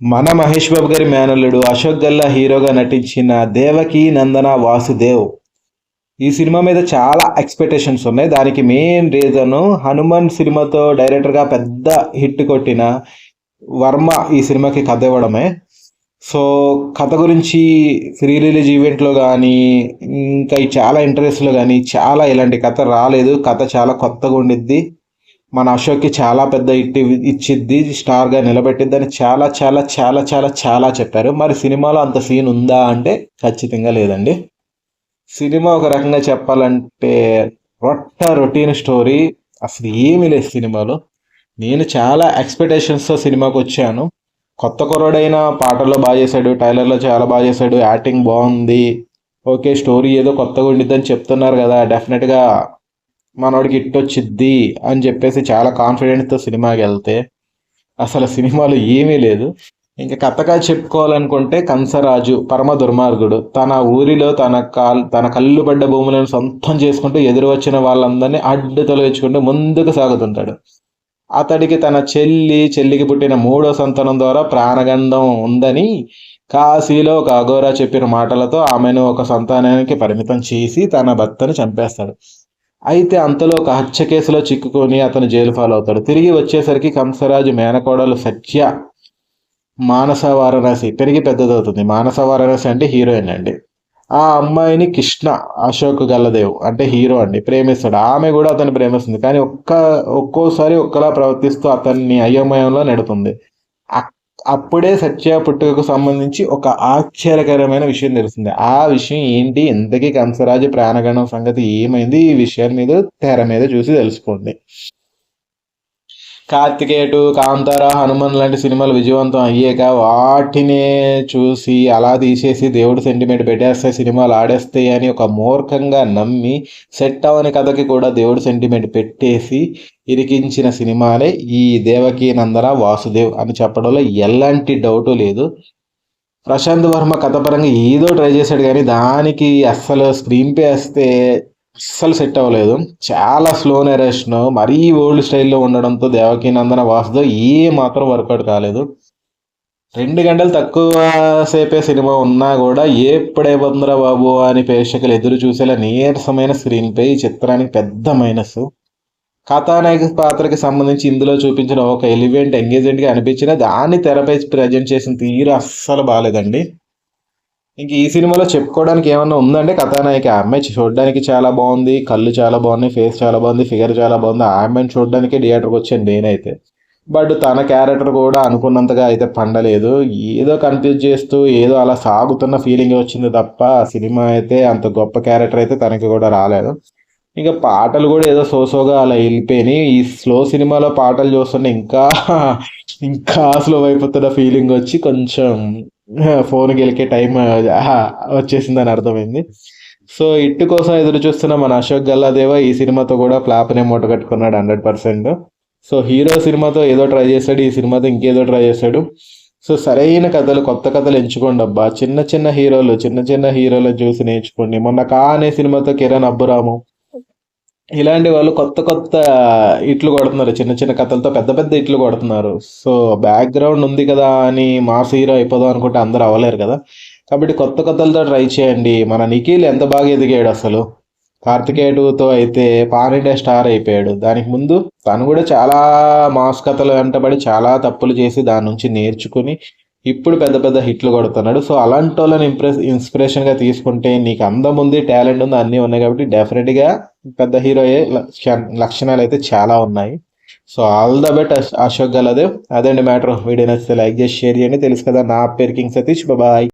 మన మహేష్ బాబు గారి మేనల్లుడు అశోక్ గల్లా హీరోగా నటించిన దేవకి నందన వాసుదేవ్. ఈ సినిమా మీద చాలా ఎక్స్పెక్టేషన్స్ ఉన్నాయి. దానికి మెయిన్ రీజన్ హనుమాన్ సినిమాతో డైరెక్టర్గా పెద్ద హిట్ కొట్టిన వర్మ ఈ సినిమాకి కథ ఇవ్వడమే. సో కథ గురించి ఫ్రీ రిలీజ్ ఈవెంట్లో కానీ ఇంకా చాలా ఇంటర్వ్యూస్లో కానీ చాలా ఇలాంటి కథ రాలేదు. కథ చాలా కొత్తగా ఉండిద్ది. మన అశోక్కి చాలా పెద్ద ఇట్టి ఇచ్చిద్ది స్టార్గా నిలబెట్టిద్ది అని చాలా చాలా చాలా చాలా చాలా చెప్పారు. మరి సినిమాలో అంత సీన్ ఉందా అంటే ఖచ్చితంగా లేదండి. సినిమా ఒక రకంగా చెప్పాలంటే రొట్ట రొటీన్ స్టోరీ. అసలు ఏమీ లేదు సినిమాలో. నేను చాలా ఎక్స్పెక్టేషన్స్తో సినిమాకి వచ్చాను. కొత్త కుర్రాడైన పాటల్లో బాగా చేశాడు టైలర్లో చాలా బాగా చేశాడు యాక్టింగ్ బాగుంది. ఓకే స్టోరీ ఏదో కొత్తగా ఉండిద్దని చెప్తున్నారు కదా డెఫినెట్గా మనోడికి ఇట్టొచ్చిద్ది అని చెప్పేసి చాలా కాన్ఫిడెంట్తో సినిమాకి వెళ్తే అసలు సినిమాలో ఏమీ లేదు. ఇంకా కథగా చెప్పుకోవాలనుకుంటే కంసరాజు పరమ దుర్మార్గుడు. తన ఊరిలో తన కాల్ తన కళ్ళు పడ్డ భూములను సొంతం చేసుకుంటూ ఎదురు వచ్చిన వాళ్ళందరినీ అడ్డు తొలగించుకుంటూ ముందుకు సాగుతుంటాడు. అతడికి తన చెల్లి చెల్లికి పుట్టిన మూడో సంతానం ద్వారా ప్రాణగంధం ఉందని కాశీలో ఒక అఘోరా చెప్పిన మాటలతో ఆమెను ఒక సంతానానికి పరిమితం చేసి తన భర్తను చంపేస్తాడు. అయితే అంతలో ఒక హత్య కేసులో చిక్కుకొని అతను జైలు అవుతాడు తిరిగి వచ్చేసరికి కంసరాజు మేనకోడలు సత్య మానస వారణాసి పెరిగి పెద్దదవుతుంది. మానస వారణాసి అంటే హీరోయిన్ అండి. ఆ అమ్మాయిని కృష్ణ అశోక్ గల్లదేవ్ అంటే హీరో అండి ప్రేమిస్తాడు. ఆమె కూడా అతన్ని ప్రేమిస్తుంది. కానీ ఒక్క ఒక్కోసారి ఒక్కలా ప్రవర్తిస్తూ అతన్ని అయోమయంలో నెడుతుంది. అప్పుడే సత్య పుట్టుకకు సంబంధించి ఒక ఆశ్చర్యకరమైన విషయం తెలుస్తుంది ఆ విషయం ఏంటి? ఎంతకీ కంసరాజు ప్రాణగణం సంగతి ఏమైంది? ఈ విషయాల మీద తెర మీద చూసి తెలుసుకోండి. కార్తికేయుడు కాంతార హనుమాన్ లాంటి సినిమాలు విజయవంతం అయ్యాక వాటినే చూసి అలా తీసేసి దేవుడు సెంటిమెంట్ పెట్టేస్తే సినిమాలు ఆడేస్తాయి అని ఒక మూర్ఖంగా నమ్మి సెట్ అవని కథకి కూడా దేవుడు సెంటిమెంట్ పెట్టేసి ఇరికించిన సినిమాలే ఈ దేవకీ నందన వాసుదేవ్ అని చెప్పడంలో ఎలాంటి డౌటు లేదు. ప్రశాంత్ వర్మ కథపరంగా ఏదో ట్రై చేశాడు కానీ దానికి అస్సలు స్క్రీన్ పే వస్తే అస్సలు సెట్ అవ్వలేదు. చాలా స్లో నెరేషన్ మరీ ఓల్డ్ స్టైల్లో ఉండడంతో దేవకీ నందన వాసుతో ఏ మాత్రం వర్కౌట్ కాలేదు. రెండు గంటలు తక్కువ సేపే సినిమా ఉన్నా కూడా ఎప్పుడైపోతుందిరా బాబు అని ప్రేక్షకులు ఎదురు చూసేలా నీరసమైన స్క్రీన్ పై ఈ చిత్రానికి పెద్ద మైనస్. కథానాయక పాత్రకి సంబంధించి ఇందులో చూపించిన ఒక ఎలివెంట్ ఎంగేజ్మెంట్గా అనిపించిన దాన్ని తెరపై ప్రజెంట్ చేసిన తీరు అస్సలు బాగాలేదండి ఇంక ఈ సినిమాలో చెప్పుకోవడానికి ఏమన్నా ఉందంటే కథానాయిక? అమ్మాయి చూడడానికి చాలా బాగుంది కళ్ళు చాలా బాగున్నాయి ఫేస్ చాలా బాగుంది ఫిగర్ చాలా బాగుంది. ఆ అమ్మాయిని చూడడానికి థియేటర్కి వచ్చాను నేనైతే. బట్ తన క్యారెక్టర్ కూడా అనుకున్నంతగా అయితే పండలేదు. ఏదో కన్ఫ్యూజ్ చేస్తూ ఏదో అలా సాగుతున్న ఫీలింగ్ వచ్చింది తప్ప సినిమా అయితే అంత గొప్ప క్యారెక్టర్ అయితే తనకి కూడా రాలేదు. ఇంకా పాటలు కూడా ఏదో సోసోగా అలా వెళ్ళిపోయినాయి. ఈ స్లో సినిమాలో పాటలు చూస్తుంటే ఇంకా ఇంకా స్లో అయిపోతున్న ఫీలింగ్ వచ్చి కొంచెం ఫోన్ గెలికే టైం వచ్చేసిందని అర్థమైంది. సో ఇట్టు కోసం ఎదురు చూస్తున్న మన అశోక్ గల్లాదేవ ఈ సినిమాతో కూడా ఫ్లాప్నే మూట కట్టుకున్నాడు హండ్రెడ్ పర్సెంట్. సో హీరో సినిమాతో ఏదో ట్రై చేస్తాడు ఈ సినిమాతో ఇంకేదో ట్రై చేస్తాడు. సో సరైన కథలు కొత్త కథలు ఎంచుకోండి అబ్బా. చిన్న చిన్న హీరోలు చిన్న చిన్న హీరోలు చూసి నేర్చుకోండి. మొన్న కా అనే సినిమాతో కిరణ్ అబ్బురాము. ఇలాంటి వాళ్ళు కొత్త కొత్త ఇట్లు కొడుతున్నారు. చిన్న చిన్న కథలతో పెద్ద పెద్ద ఇట్లు కొడుతున్నారు. సో బ్యాక్గ్రౌండ్ ఉంది కదా అని మాస్ హీరో అయిపోదాం అనుకుంటే అందరూ అవ్వలేరు కదా. కాబట్టి కొత్త కథలతో ట్రై చేయండి. మన నిఖిల్ ఎంత బాగా ఎదిగాడు అసలు. కార్తికేయుడుతో అయితే పాన్ ఇండియా స్టార్ అయిపోయాడు. దానికి ముందు తను కూడా చాలా మాస్ కథలు వెంటబడి చాలా తప్పులు చేసి దాని నుంచి నేర్చుకుని ఇప్పుడు పెద్ద పెద్ద హిట్లు కొడుతున్నాడు. సో అలాంటి వాళ్ళని ఇంప్రెస్ ఇన్స్పిరేషన్గా తీసుకుంటే నీకు అందం ఉంది టాలెంట్ ఉంది అన్నీ ఉన్నాయి కాబట్టి డెఫినెట్గా పెద్ద హీరో లక్షణాలు అయితే చాలా ఉన్నాయి. So all the best Ashok Galadev అదండి మ్యాటర్. వీడియో నచ్చితే లైక్ చేసి షేర్ చేయండి. తెలుసు కదా నా పేరు కింగ్ సతీష్. బాయ్.